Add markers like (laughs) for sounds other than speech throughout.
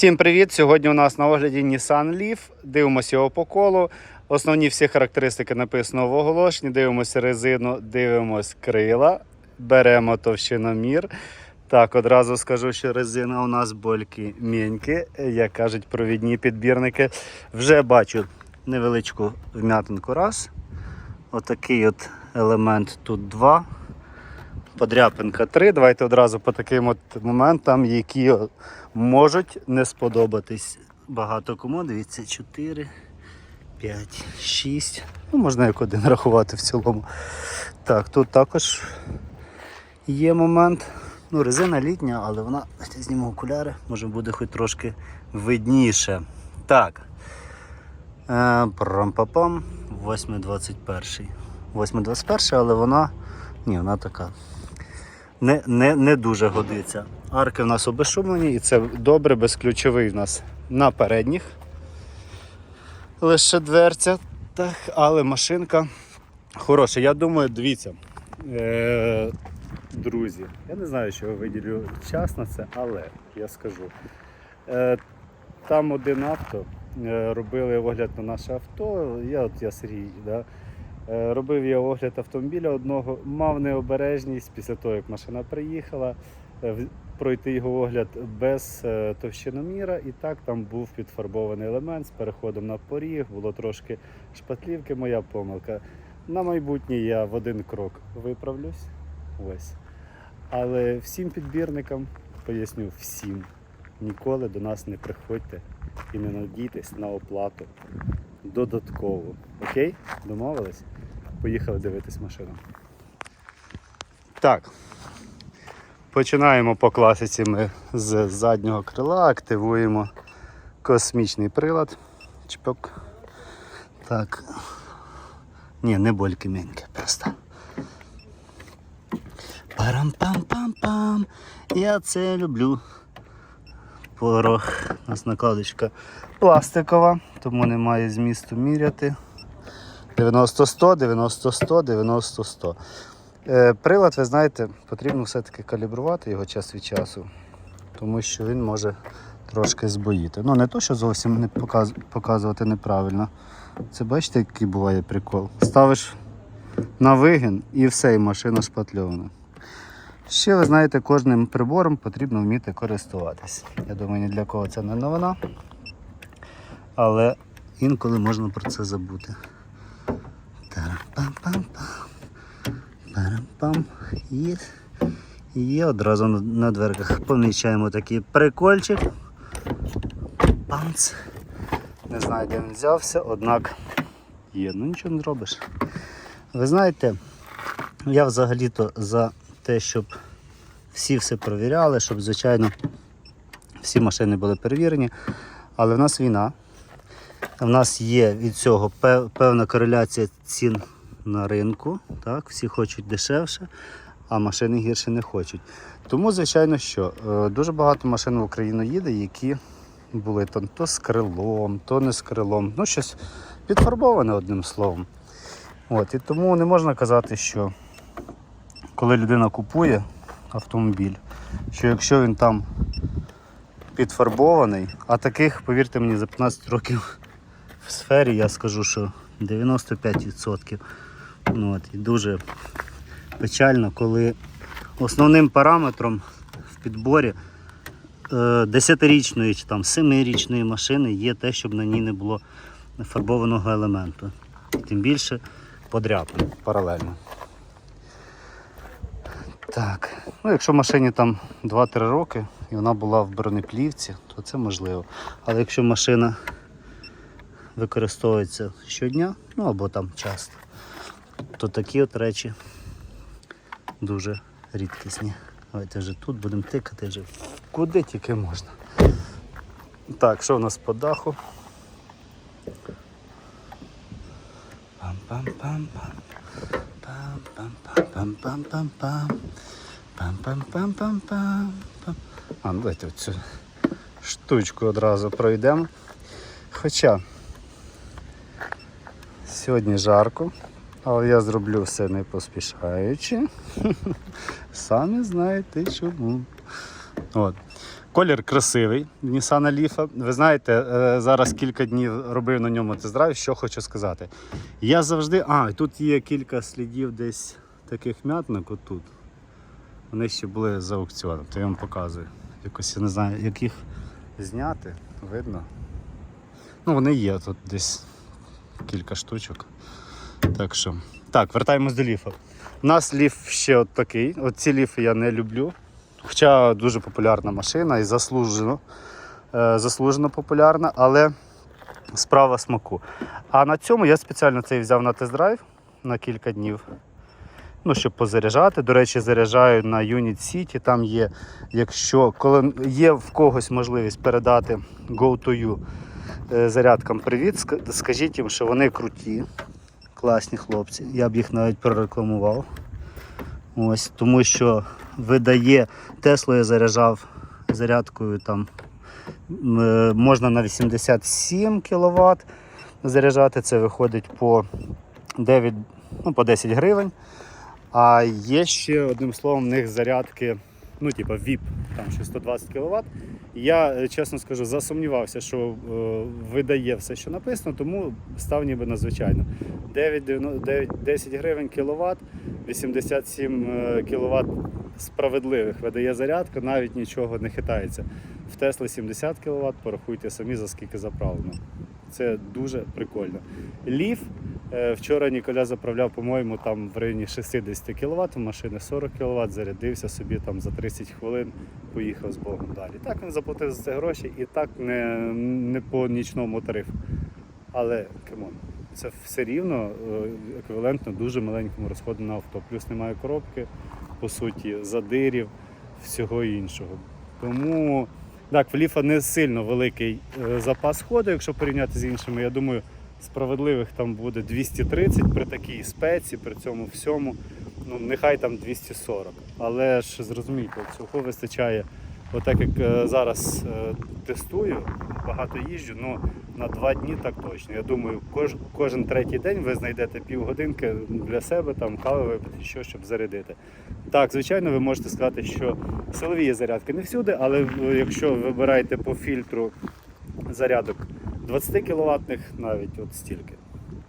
Всім привіт! Сьогодні у нас на огляді Nissan Leaf. Дивимося його по колу. Основні всі характеристики написано в оголошенні. Дивимося резину, дивимося крила, беремо товщиномір. Так, одразу скажу, що резина у нас больки міньки, як кажуть провідні підбірники. Вже бачу невеличку вм'ятинку раз. Отакий от елемент тут два. Подряпинка 3. Давайте одразу по таким от моментам, які можуть не сподобатись багато кому. Дивіться, 4, 5, 6. Ну, можна як один рахувати в цілому. Так, тут також є момент. Ну, резина літня, але вона. Давайте зніму окуляри, може буде хоч трошки видніше. Так. Прам-папам. 8.21. 8.21, але вона. Ні, вона така не, не, не дуже годиться. Арки в нас обезшумлені і це добре, безключовий в нас на передніх. Лише дверця, так, але машинка хороша. Я думаю, дивіться, е, друзі, я не знаю, що виділю час на це, але я скажу. Е, там один авто е, робили огляд на наше авто. Я от я Сергій, да, Робив я огляд автомобіля одного, мав необережність після того, як машина приїхала, е, пройти його огляд без е, товщиноміра, і так там був підфарбований елемент з переходом на поріг, було трошки шпатлівки, моя помилка. На майбутнє я в один крок виправлюсь. Ось. Але всім підбірникам поясню всім, ніколи до нас не приходьте і не надійтесь на оплату додатково. Окей? Домовились? Поїхали дивитись машину. Так. Починаємо по класиці ми з заднього крила, активуємо космічний прилад. Чпок. Так. Ні, не больки меньки, просто. Парам-пам-пам-пам. Я це люблю. Порох. У нас накладочка пластикова, тому немає змісту міряти. 90-100, 90-100, 90-100. Е, Прилад, ви знаєте, потрібно все-таки калібрувати його час від часу, тому що він може трошки збоїти. Ну, не то, що зовсім не показ... показувати неправильно. Це бачите, який буває прикол. Ставиш на вигін і все, і машина шпатльована. Ще ви знаєте, кожним прибором потрібно вміти користуватись. Я думаю, ні для кого це не новина. Але інколи можна про це забути. Парам-пам. Є. Є одразу на дверках. Помічаємо такий прикольчик. Панц. Не знаю, де він взявся, однак є. Ну нічого не зробиш. Ви знаєте, я взагалі-то за те, щоб всі все перевіряли, щоб, звичайно, всі машини були перевірені. Але в нас війна. В нас є від цього певна кореляція цін на ринку. Так? Всі хочуть дешевше, а машини гірше не хочуть. Тому, звичайно, що е, дуже багато машин в Україну їде, які були там то з крилом, то не з крилом. Ну, щось підфарбоване одним словом. От, і тому не можна казати, що коли людина купує автомобіль, що якщо він там підфарбований, а таких, повірте мені, за 15 років в сфері я скажу, що 95%. Ну, от, і дуже печально, коли основним параметром в підборі е, 10-річної чи там 7-річної машини є те, щоб на ній не було фарбованого елементу. Тим більше подряпин паралельно. Так, ну якщо машині там 2-3 роки і вона була в бронеплівці, то це можливо. Але якщо машина використовується щодня, ну або там часто, то такі от речі дуже рідкісні. Давайте вже тут будемо тикати вже куди тільки можна. Так, що у нас по даху? Пам-пам-пам-пам. А, ну давайте цю штучку одразу пройдемо. Хоча сьогодні жарко, але я зроблю все не поспішаючи. Самі знаєте чому. От. Колір красивий Nissan Leaf. Ви знаєте, е, зараз кілька днів робив на ньому тест-драйв, що хочу сказати. Я завжди. А, тут є кілька слідів десь таких м'ятник отут. Вони ще були за аукціоном, то я вам показую. Якось я не знаю, як їх зняти, видно. Ну, вони є тут десь кілька штучок. Так що. Так, вертаємось до ліфа. У нас ліф ще от такий. От ці ліфи я не люблю. Хоча дуже популярна машина і заслужено, е, заслужено популярна, але справа смаку. А на цьому я спеціально цей взяв на тест-драйв на кілька днів. Ну, щоб позаряджати. До речі, заряджаю на Unit City. Там є, якщо коли є в когось можливість передати Go2U е, зарядкам привіт, скажіть їм, що вони круті, класні хлопці. Я б їх навіть прорекламував. Ось, тому що видає Теслу я заряджав зарядкою там е, можна на 87 кВт заряджати. Це виходить по 9, ну, по 10 гривень. А є ще одним словом, в них зарядки, ну, типа VIP, там ще 120 кВт. Я, е, чесно скажу, засумнівався, що е, видає все, що написано, тому став ніби надзвичайно. 9, 9, 10 гривень кіловат, 87 кВт справедливих видає зарядка, навіть нічого не хитається. В Тесли 70 кВт, порахуйте самі за скільки заправлено. Це дуже прикольно. Ліф е, вчора Ніколя заправляв, по-моєму, там в районі 60 кВт, машини 40 кВт, зарядився собі там за 30 хвилин, поїхав з Богом далі. Так він заплатив за це гроші і так не, не по нічному тарифу. Але камон, це все рівно е, еквівалентно дуже маленькому розходу на авто. Плюс немає коробки, по суті, задирів, всього іншого. Тому так, в Ліфа не сильно великий е, запас ходу, якщо порівняти з іншими. Я думаю, справедливих там буде 230 при такій спеці, при цьому всьому. Ну, нехай там 240. Але ж зрозумійте, цього вистачає. Отак як е, зараз е, тестую, багато їжджу, ну на два дні так точно. Я думаю, кож, кожен третій день ви знайдете півгодинки для себе, там кави випити, що, щоб зарядити. Так, звичайно, ви можете сказати, що силові зарядки не всюди, але якщо вибираєте по фільтру зарядок 20 кВт, навіть от стільки.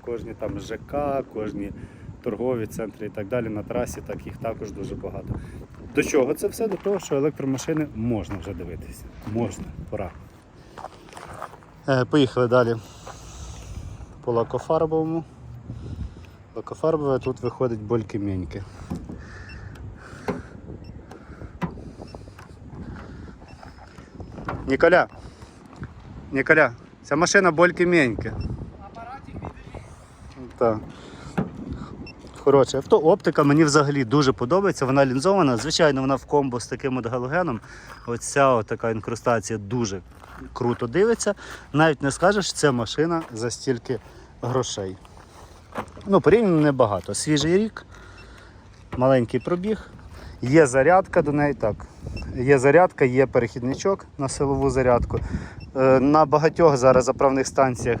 Кожні там ЖК, кожні торгові центри і так далі на трасі, так їх також дуже багато. До чого це все? До того, що електромашини можна вже дивитися. Можна, пора. Е, поїхали далі по лакофарбовому. Лакофарбове тут виходить больки-меньки. Ніколя. Ніколя, ця машина больки-меньки. Так. Хороше авто. Оптика мені взагалі дуже подобається. Вона лінзована. Звичайно, вона в комбо з таким от галогеном. Оця така інкрустація дуже круто дивиться. Навіть не скажеш, що це машина за стільки грошей. Ну, порівняно небагато. Свіжий рік, маленький пробіг. Є зарядка до неї, так. Є зарядка, є перехідничок на силову зарядку. Е, На багатьох зараз заправних станціях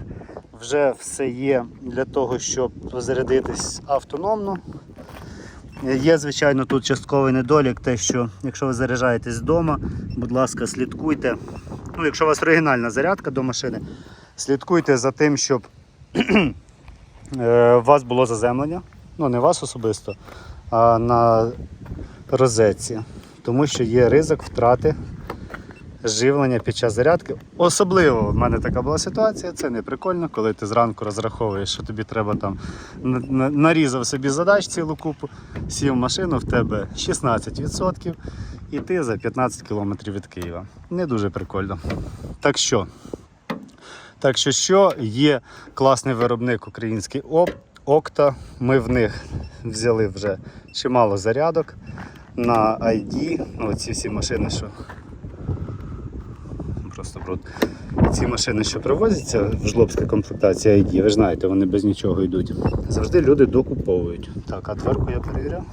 вже все є для того, щоб зарядитись автономно. Є, звичайно, тут частковий недолік, те, що якщо ви заряджаєтесь вдома, будь ласка, слідкуйте. Ну, якщо у вас оригінальна зарядка до машини, слідкуйте за тим, щоб (clears throat) е, у вас було заземлення. Ну, не вас особисто, а на розетці. Тому що є ризик втрати живлення під час зарядки. Особливо в мене така була ситуація. Це не прикольно, коли ти зранку розраховуєш, що тобі треба там на- на- нарізав собі задач цілу купу, сів машину, в тебе 16% і ти за 15 кілометрів від Києва. Не дуже прикольно. Так що, так що, що є класний виробник український ОП, Окта. Ми в них взяли вже чимало зарядок на ID. Ну, ці всі машини, що просто бруд. Ці машини, що привозяться в жлобська комплектація ID, ви знаєте, вони без нічого йдуть. Завжди люди докуповують. Так, а дверку я перевіряв.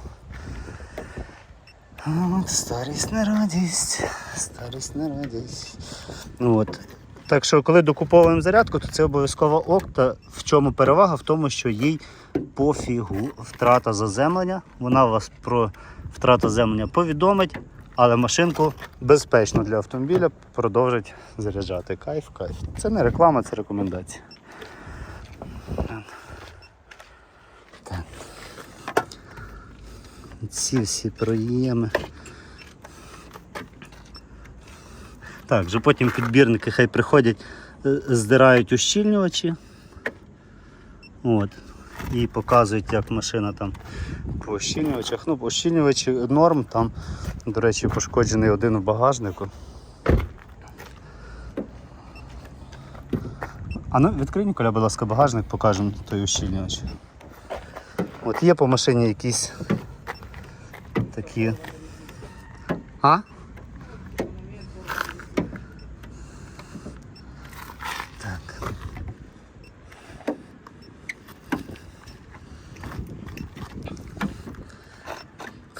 От, старість не радість, старість не радість. Ну, от. Так що, коли докуповуємо зарядку, то це обов'язково окта. В чому перевага? В тому, що їй пофігу втрата заземлення. Вона вас про втрату заземлення повідомить. Але машинку безпечно для автомобіля продовжить заряджати. Кайф, кайф. Це не реклама, це рекомендація. Так. Ці всі проєми. Так, вже потім підбірники хай приходять, е, здирають ущільнювачі. От. І показують, як машина там по ущільнювачах. Ну, по норм, там, до речі, пошкоджений один в багажнику. А ну відкрий, Ніколя, будь ласка, багажник, покажемо той ущільнювач. От є по машині якісь такі. А?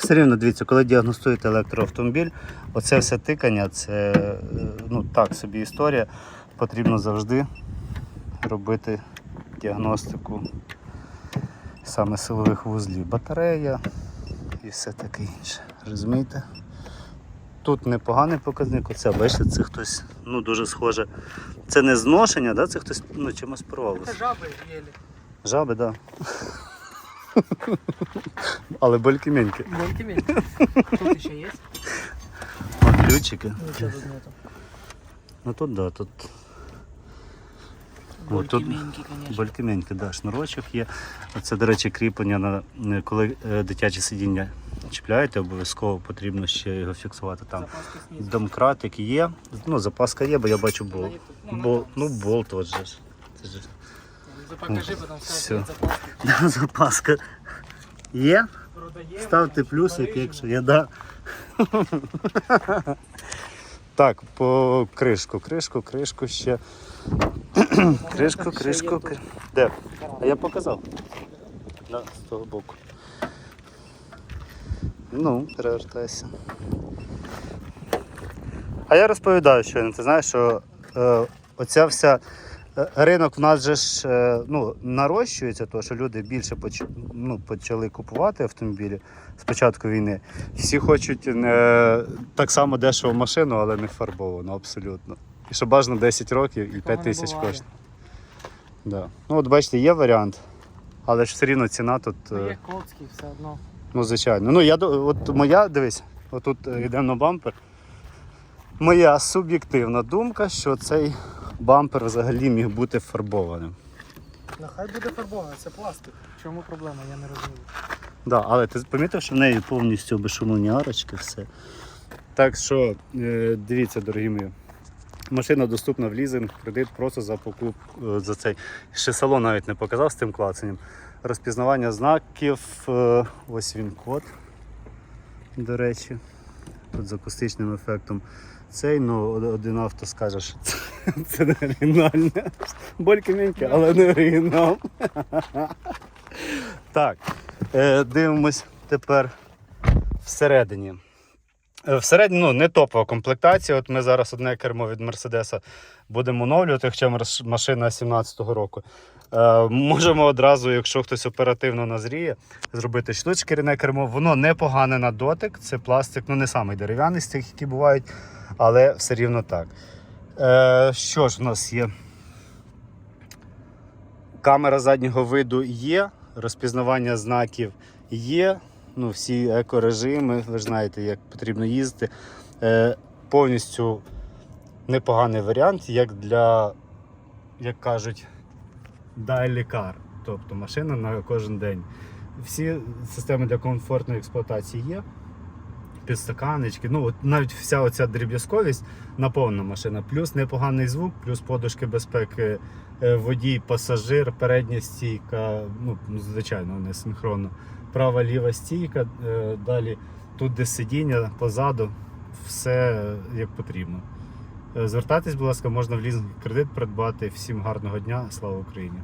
Все рівно дивіться, коли діагностуєте електроавтомобіль, оце все тикання, це е, ну, так собі історія. Потрібно завжди робити діагностику саме силових вузлів. Батарея і все таке інше. Розумієте? Тут непоганий показник, оце, бачите, це хтось ну, дуже схоже. Це не зношення, да? це хтось ну, чимось порвався. Это жабы ели. Жаби, так. Да. (laughs) Але більки-менькі. Мультиметр. Тут еще есть? От ключики. Ничего тут нету. Ну тут да, тут Вот тут- конечно. більки-менькі, да, шнурочок є. Це, до речі, кріплення на е, коли е, дитяче сидіння чіпляєте, обов'язково потрібно ще його фіксувати там. Домкратик є. Ну, запаска є, бо я бачу бол. Она. Ну, Бол, ну, болт от же. Це ж. Покажи, потом Всё. скажешь, запаски. (laughs) Запаска є. Ставте плюсик, якщо є, да. (laughs) Так, по кришку, кришку, кришку ще. (clears throat) Кришку, кришку, кри- Де? А я показав. Да, з того боку. Ну, перевертайся. А я розповідаю щойно, ти знаєш, що е, оця вся ринок в нас же ж е, ну, нарощується, то що люди більше поч, ну, почали купувати автомобілі з початку війни. Всі хочуть е, так само дешеву машину, але не фарбовану, абсолютно. І що бажано 10 років і 5 тисяч коштує. Да. Ну, от бачите, є варіант, але ж все рівно ціна тут. Ну, е, Є Коцький, все одно. Ну, звичайно. Ну, я от моя, дивись, отут е, йдемо на бампер. Моя суб'єктивна думка, що цей бампер взагалі міг бути фарбованим. Нехай буде фарбовано, це пластик. В чому проблема, я не розумію. Да, але ти помітив, що в неї повністю безшумовні арочки, все. Так що, е, дивіться, дорогі мої. Машина доступна в лізинг, кредит просто за покупку е, за цей. Ще салон навіть не показав з тим клацанням. Розпізнавання знаків. е, Ось він код. До речі. Тут з акустичним ефектом. Цей, ну, один авто скаже, що це, (laughs) це не оригінальне. Больки але не оригінал. (laughs) Так, е, дивимось тепер всередині. Е, Всередині ну, не топова комплектація. От ми зараз одне кермо від Мерседеса будемо оновлювати, хоча машина 17-го року. Е, можемо одразу, якщо хтось оперативно назріє, зробити штучкерне кермо. Воно непогане на дотик. Це пластик, ну не самий дерев'яний з тих, які бувають, але все рівно так. Е, що ж в нас є? Камера заднього виду є, розпізнавання знаків є. Ну, всі екорежими, ви знаєте, як потрібно їздити. Е, повністю непоганий варіант, як для, як кажуть, daily car, тобто машина на кожен день. Всі системи для комфортної експлуатації є. Підстаканечки, ну от навіть вся оця дріб'язковість наповнена машина. Плюс непоганий звук, плюс подушки безпеки, е, водій, пасажир, передня стійка, ну, звичайно, не синхронно. Права ліва стійка, е, далі тут де сидіння, позаду, все е, як потрібно. Звертайтесь, будь ласка, можна в лізинг кредит придбати. Всім гарного дня, слава Україні!